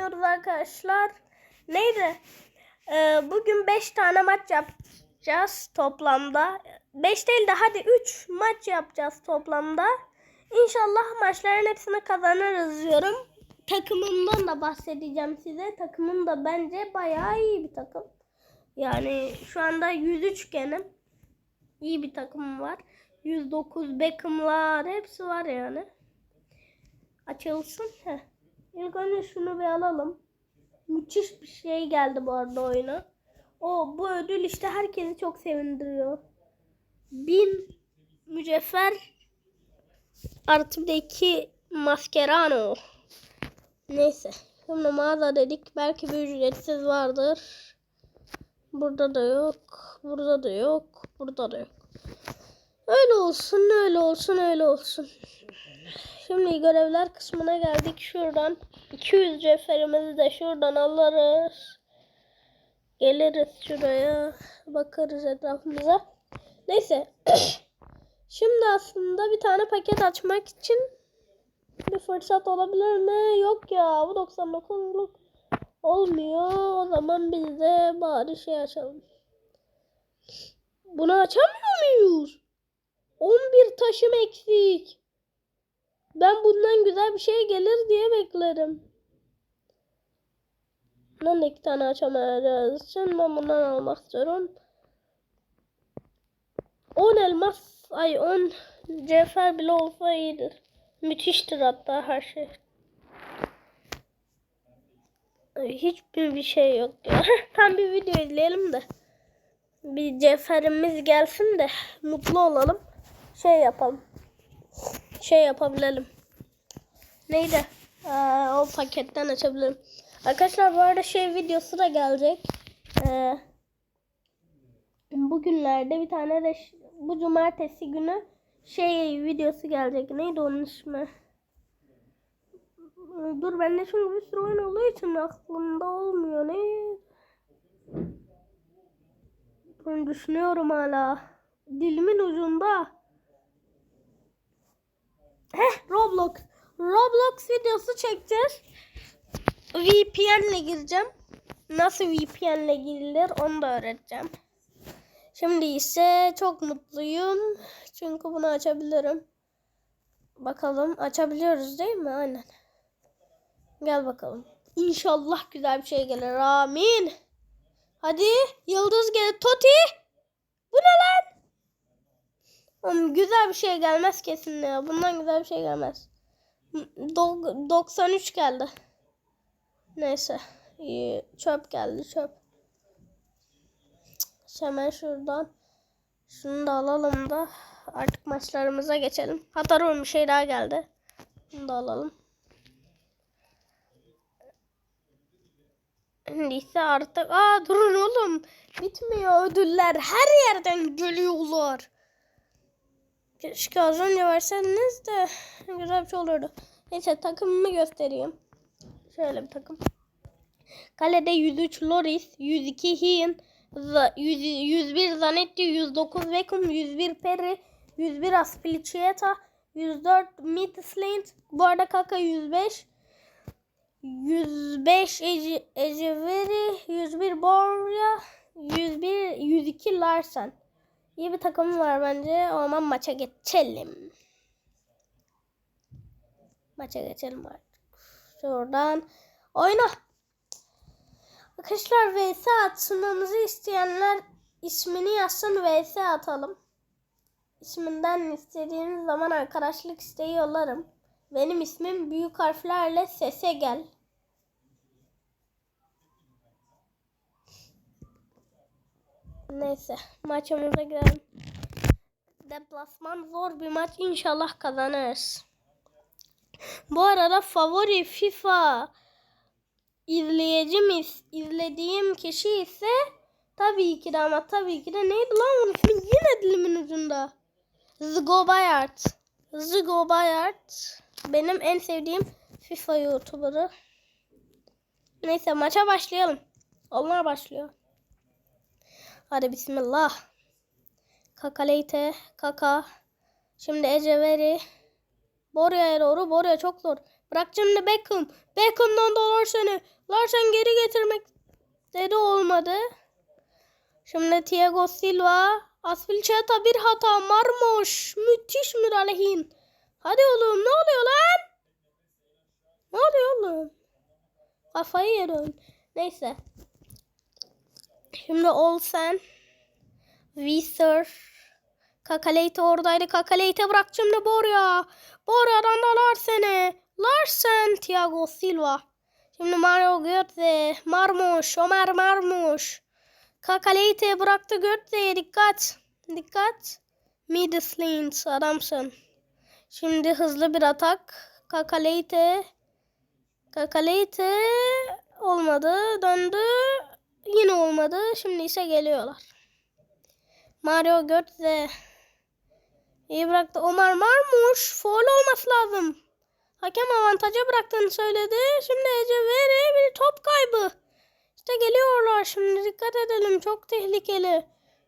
oynuyoruz arkadaşlar. Neydi? Ee, bugün 5 tane maç yapacağız toplamda. 5 değil de hadi 3 maç yapacağız toplamda. İnşallah maçların hepsini kazanırız diyorum. Takımımdan da bahsedeceğim size. Takımım da bence bayağı iyi bir takım. Yani şu anda 103 genim. İyi bir takımım var. 109 Beckham'lar hepsi var yani. Açılsın. Heh. İlk önce şunu bir alalım. Müthiş bir şey geldi bu arada oyuna. O bu ödül işte herkesi çok sevindiriyor. Bin mücevher artı bir de iki maskerano. Neyse. Şimdi mağaza dedik. Belki bir ücretsiz vardır. Burada da yok. Burada da yok. Burada da yok. Öyle olsun, öyle olsun, öyle olsun. Şimdi görevler kısmına geldik. Şuradan 200 ceferimizi de şuradan alırız. Geliriz şuraya. Bakarız etrafımıza. Neyse. Şimdi aslında bir tane paket açmak için bir fırsat olabilir mi? Yok ya. Bu 99'luk olmuyor. O zaman biz de bari şey açalım. Bunu açamıyor muyuz? 11 taşım eksik. Ben bundan güzel bir şey gelir diye beklerim. Bundan iki tane açamayacağız için ben bundan almak istiyorum. 10 elmas, ay 10 cevher bile olsa iyidir. Müthiştir hatta her şey. Hiçbir bir şey yok ya. Tam bir video izleyelim de. Bir cevherimiz gelsin de mutlu olalım. Şey yapalım şey yapabilelim. Neydi? Ee, o paketten açabilirim. Arkadaşlar bu arada şey videosu da gelecek. Ee, bugünlerde bir tane de bu cumartesi günü şey videosu gelecek. Neydi onun ismi? Dur bende çünkü bir sürü oyun olduğu için aklımda olmuyor. Ne? Ben düşünüyorum hala. Dilimin ucunda. Heh Roblox. Roblox videosu çekeceğiz. VPN ile gireceğim. Nasıl VPN ile girilir onu da öğreteceğim. Şimdi ise çok mutluyum. Çünkü bunu açabilirim. Bakalım açabiliyoruz değil mi? Aynen. Gel bakalım. İnşallah güzel bir şey gelir. Amin. Hadi yıldız gel. Toti. Bu ne lan? Oğlum güzel bir şey gelmez kesin ya. Bundan güzel bir şey gelmez. Do- 93 geldi. Neyse. İyi. Çöp geldi çöp. Hemen şuradan. Şunu da alalım da artık maçlarımıza geçelim. Hatta dur, bir şey daha geldi. Bunu da alalım. Neyse artık. Aa durun oğlum. Bitmiyor ödüller. Her yerden geliyorlar. Keşke az önce verseniz de güzel bir şey olurdu. Neyse takımımı göstereyim. Şöyle bir takım. Kalede 103 Loris, 102 Hien, za- 100 101 Zanetti, 109 Beckham, 101 Perry, 101 Aspilicueta, 104 Midtslint, bu arada Kaka 105, 105 Ece, Eceveri, 101 Borja, 101 102 Larsen. İyi bir takım var bence. O zaman maça geçelim. Maça geçelim artık. Şuradan oyna. Arkadaşlar VS atmamızı isteyenler ismini yazsın VS atalım. İsminden istediğiniz zaman arkadaşlık isteği yollarım. Benim ismim büyük harflerle sese gel. Neyse maçımıza girelim. Deplasman zor bir maç inşallah kazanırız. Bu arada favori FIFA izleyicim izlediğim kişi ise tabii ki de ama tabii ki de neydi lan onun ismi yine dilimin ucunda. Zgo Bayart. Zgo Bayart benim en sevdiğim FIFA YouTuber'ı. Neyse maça başlayalım. Onlar başlıyor. Hadi bismillah. Kaka Leyte, Kaka. Şimdi Eceveri. Borya'ya doğru. Borya çok zor. Bırak şimdi Beckham. Beckham'dan da Larsen'i. Larsen geri getirmek dedi olmadı. Şimdi Thiago Silva. Aspilicueta bir hata. Marmoş. Müthiş müdahalehin. Hadi oğlum ne oluyor lan? Ne oluyor oğlum? Kafayı yerim. Neyse. Şimdi Olsen. Visser. Kakaleyte oradaydı. Kakaleyte bırak şimdi Borja. Borja'dan da Larsen'e. Larsen. Thiago Silva. Şimdi Mario Götze. Marmuş. Ömer Marmuş. Kakaleyte bıraktı Götze'ye. Dikkat. Dikkat. Mideslins. Adamsın. Şimdi hızlı bir atak. Kakaleyte. Kakaleyte olmadı. Döndü. Yine olmadı. Şimdi ise geliyorlar. Mario Götze. İyi bıraktı. Omar Marmuş. Foul olması lazım. Hakem avantaja bıraktığını söyledi. Şimdi Ece Veri bir top kaybı. İşte geliyorlar. Şimdi dikkat edelim. Çok tehlikeli.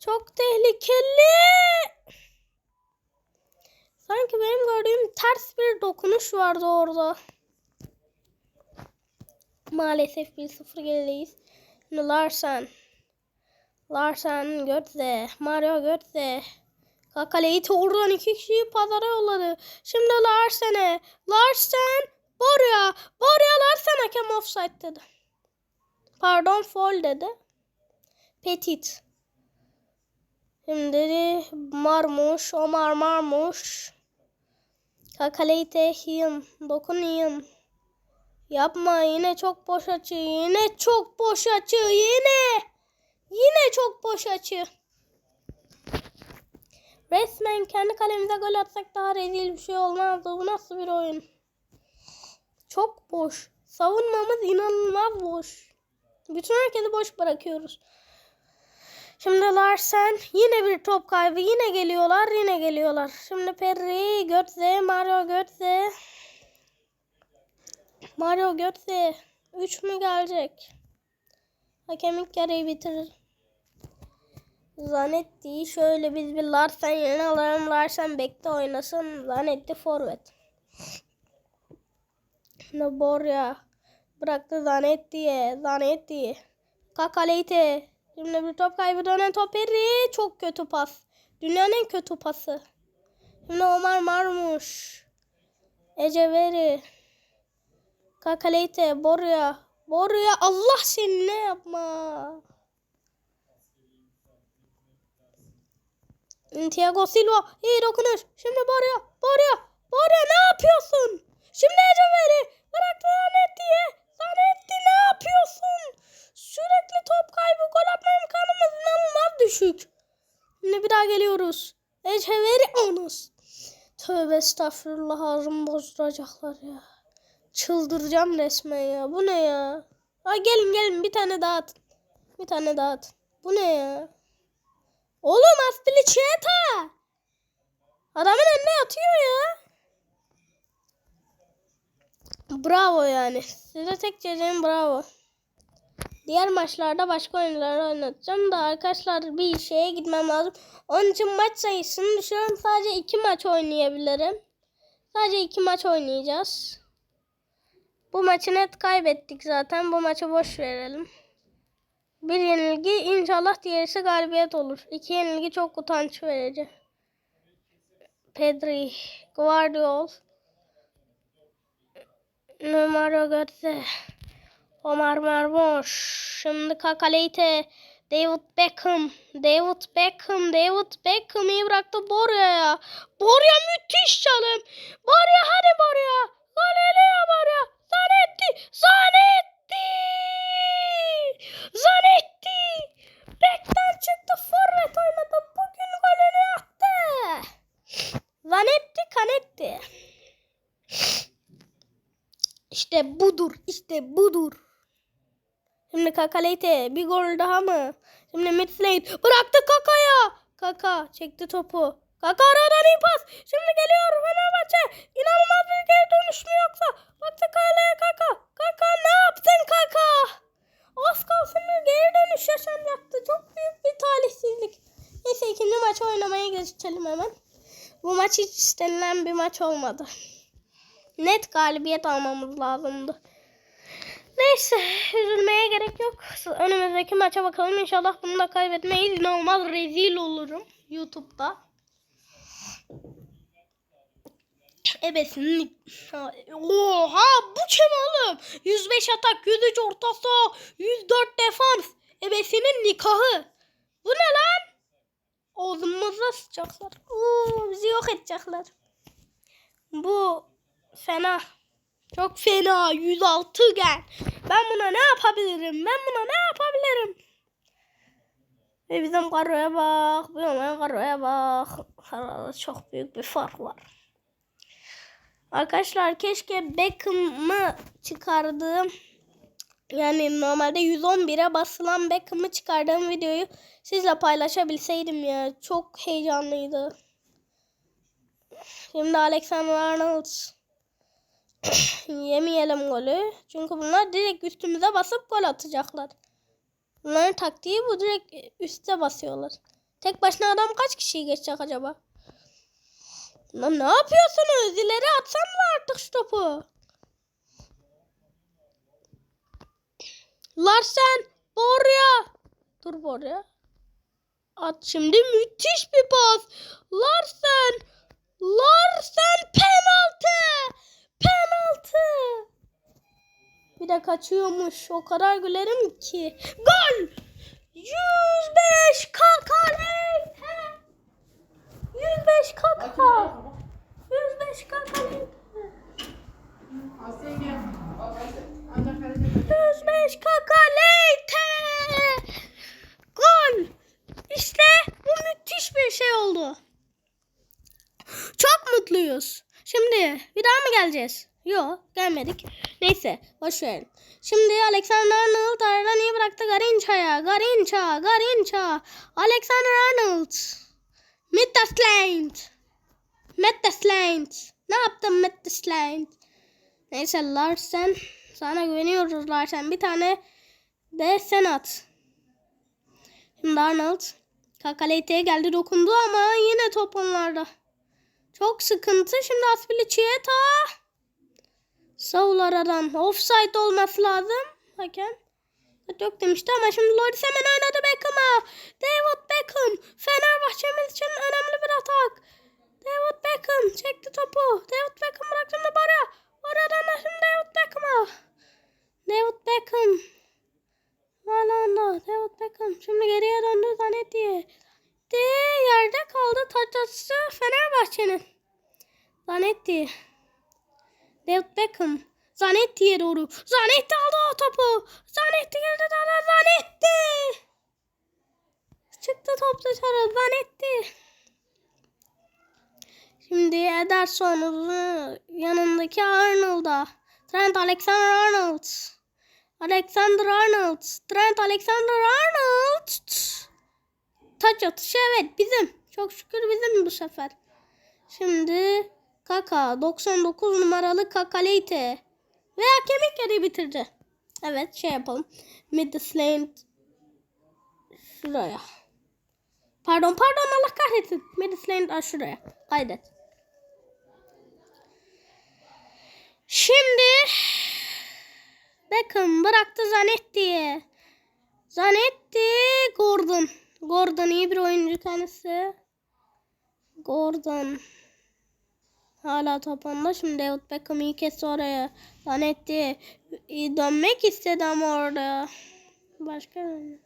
Çok tehlikeli. Sanki benim gördüğüm ters bir dokunuş vardı orada. Maalesef 1-0 gerideyiz. Larsen. Larsen Götze. Mario Götze. Kakaleyi oradan iki kişiyi pazara yolladı. Şimdi Larsen'e. Larsen. Borja. Borja Larsen hakem offside dedi. Pardon foul dedi. Petit. Şimdi Marmuş. Omar Marmuş. Kakaleyte Hiyim. Dokun Hiyim. Yapma yine çok boş açı. Yine çok boş açı. Yine. Yine çok boş açı. Resmen kendi kalemize gol atsak daha rezil bir şey olmazdı. Bu nasıl bir oyun? Çok boş. Savunmamız inanılmaz boş. Bütün herkesi boş bırakıyoruz. Şimdi Larsen yine bir top kaybı. Yine geliyorlar. Yine geliyorlar. Şimdi Perry, Götze, Mario Götze. Mario Götze. 3 mü gelecek? Hakem ilk yarıyı bitirir. Zanetti şöyle biz bir Larsen yerine alalım. Larsen bekte oynasın. Zanetti forvet. Borja bıraktı Zanetti'ye. Zanetti. Kakaleyte. Şimdi bir top kaybı dönen top Eri. Çok kötü pas. Dünyanın en kötü pası. Şimdi Omar Marmuş. Eceveri. Kakaleyte. Borja. Borja Allah seni ne yapma. Thiago Silva iyi dokunuş. Şimdi Borja. Borja. Borja ne yapıyorsun? Şimdi Eceveri. Bırak Zanetti'ye. Zanetti ne yapıyorsun? Sürekli top kaybı gol atma imkanımız inanılmaz düşük. Şimdi bir daha geliyoruz. Eceveri onuz. Tövbe estağfurullah ağzımı bozduracaklar ya. Çıldıracağım resmen ya. Bu ne ya? Ay gelin gelin bir tane daha atın. Bir tane daha atın. Bu ne ya? Oğlum Aspilicueta. Adamın önüne atıyor ya. Bravo yani. Size tek diyeceğim bravo. Diğer maçlarda başka oyunları oynatacağım da arkadaşlar bir şeye gitmem lazım. Onun için maç sayısını düşüyorum. Sadece iki maç oynayabilirim. Sadece iki maç oynayacağız. Bu maçı net kaybettik zaten. Bu maçı boş verelim. Bir yenilgi inşallah diğerisi galibiyet olur. İki yenilgi çok utanç verici. Pedri, Guardiol, Mario Götze, Omar Marmuş, şimdi Kakaleyte, David Beckham, David Beckham, David Beckham iyi bıraktı Borja'ya. Borja müthiş çalım. Borja hadi Borja. Galileo Borja. Zanetti, Zanetti. Bekten çıktı forvet oynadı. Bugün golünü attı. Zanetti Kanetti. İşte budur. işte budur. Şimdi Kakaleyte bir gol daha mı? Şimdi Midslade bıraktı Kaka'ya. Kaka çekti topu. Kaka aradan iyi pas. Şimdi geliyor Fenerbahçe. İnanılmaz bir geri dönüş mü yoksa? Baktı kaleye Kaka. Kaka ne yaptın Kaka? Az kalsın geri dönüş yaşanacaktı. Çok büyük bir talihsizlik. Neyse ikinci maçı oynamaya geçelim hemen. Bu maç hiç istenilen bir maç olmadı. net galibiyet almamız lazımdı. Neyse üzülmeye gerek yok. Önümüzdeki maça bakalım. İnşallah bunu da kaybetmeyiz. İnanılmaz rezil olurum YouTube'da. Ebesinin Oha bu kim oğlum? 105 atak, 103 orta saha, 104 defans. Ebesinin nikahı. Bu ne lan? Ağzımıza sıçacaklar. Oo, bizi yok edecekler. Bu fena. Çok fena. 106 gel. Ben buna ne yapabilirim? Ben buna ne yapabilirim? Ve bizim karoya bak. Bizim karoya bak. Arada çok büyük bir fark var. Arkadaşlar keşke Beckham'ı çıkardığım yani normalde 111'e basılan Beckham'ı çıkardığım videoyu sizle paylaşabilseydim ya. Çok heyecanlıydı. Şimdi Alexander Arnold yemeyelim golü. Çünkü bunlar direkt üstümüze basıp gol atacaklar. Bunların taktiği bu direkt üste basıyorlar. Tek başına adam kaç kişiyi geçecek acaba? Lan ne yapıyorsunuz? İleri atsanıza artık şu topu. Larsen, Borja. Dur Borja. At şimdi müthiş bir pas. Larsen. Larsen penaltı. Penaltı. Bir de kaçıyormuş. O kadar gülerim ki. Gol. 105 kakale. 105 kaka. 105 kakale. Asya gel. Bak Asya. Ancak hareket 105 kakaleyte. Gol. İşte bu müthiş bir şey oldu. Çok mutluyuz. Şimdi bir daha mı geleceğiz? Yok gelmedik. Neyse boş verin. Şimdi Alexander Arnold aradan iyi bıraktı Garinça'ya. Garinça, Garinça. Alexander Arnold. Mittersland. Mittersland. Ne yaptın Mittersland? Neyse Larsen. Sana güveniyoruz Larsen. Bir tane de sen at. Şimdi Arnold. Kakaleyte'ye geldi dokundu ama yine top onlarda. Çok sıkıntı. Şimdi Aspilicueta. Saul aradan. Offside olması lazım. Hakem. Yok demişti ama şimdi Loris hemen oynadı Beckham'a. David Beckham. Fenerbahçe'miz için önemli bir atak. David Beckham çekti topu. David Beckham bıraktı şimdi Bora. Bora'dan da şimdi David Beckham'a. David Beckham. Hala onda. David Beckham. Şimdi geriye döndü Zanetti. De yerde kaldı taç atışı Fenerbahçe'nin. Zanetti. David Beckham. Zanetti'ye doğru. Zanetti aldı o topu. Zanetti girdi daha Zanetti. Çıktı top dışarı. Zanetti. Şimdi Ederson'un yanındaki Arnold'a. Trent Alexander-Arnold. Alexander Arnold. Trent Alexander Arnold. Taç atışı evet bizim. Çok şükür bizim bu sefer. Şimdi Kaka 99 numaralı Kakalite. Ve hakem ilk yarıyı bitirdi. Evet şey yapalım. Midland şuraya. Pardon pardon Allah kahretsin. Midland şuraya. Kaydet. Şimdi Beckham bıraktı Zanetti'ye. Zanetti Gordon. Gordon iyi bir oyuncu kendisi. Gordon. Hala topanda. Şimdi David Beckham iyi kez oraya. Zanetti. Dönmek istedi ama orada. Başka ne?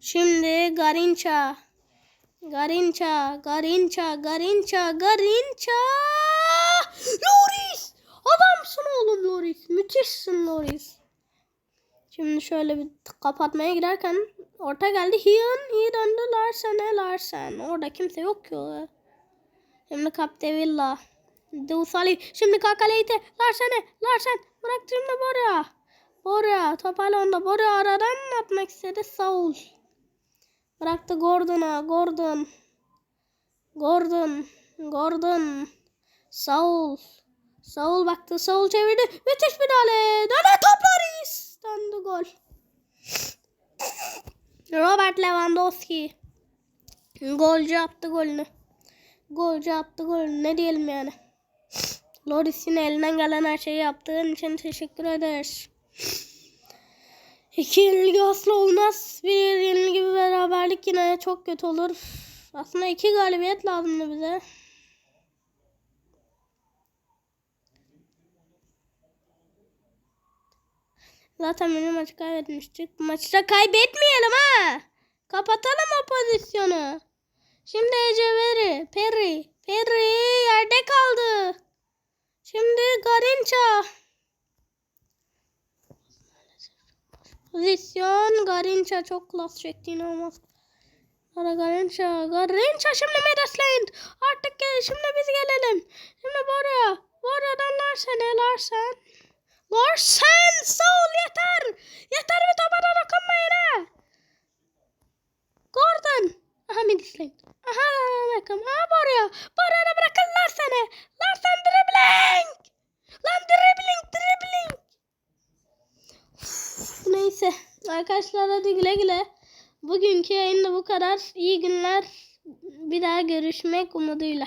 Şimdi Garinça. Garinça, Garinça, Garinça, Garinça. Loris! Adamsın oğlum Loris. Müthişsin Loris. Şimdi şöyle bir kapatmaya girerken orta geldi. Hiyan, iyi döndü Larsen'e Larsen. Orada kimse yok ki. Şimdi Capdevilla. Dusali. Şimdi Kakaleyte. Larsen'e. Larsen. Bırak şimdi Bora. Bora. Top hala onda. Bora aradan atmak istedi. Saul. Bıraktı Gordon'a. Gordon. Gordon. Gordon. Saul. Saul baktı. Saul çevirdi. Müthiş müdahale. Döne toplarız. Döndü gol. Robert Lewandowski. Golcü attı golünü. Golcü attı gol. Ne diyelim yani. Loris yine elinden gelen her şeyi yaptığın için teşekkür ederiz. İki yenilgi asla olmaz. Bir yenilgi bir beraberlik yine çok kötü olur. Aslında iki galibiyet lazımdı bize. Zaten benim maçı kaybetmiştik. Maçı da kaybetmeyelim ha. Kapatalım o pozisyonu. Şimdi Eceveri, Peri, Peri yerde kaldı. Şimdi Garinça. Pozisyon Garinça çok klas çekti inanılmaz. Ara Garinça, Garinça şimdi Medesland. Artık gel, şimdi biz gelelim. Şimdi Bora, Bora'dan Larsen'e Larsen. Larsen sol yeter. Yeter mi topa da dokunmayın ha. Gordon. Aha Medesland. Aha Beckham. Aha Bora. Bora'ya bırakın Larsen'e. Larsen dribbling. Lan dribbling dribbling. Neyse. Arkadaşlar hadi güle güle. Bugünkü yayında bu kadar. İyi günler. Bir daha görüşmek umuduyla.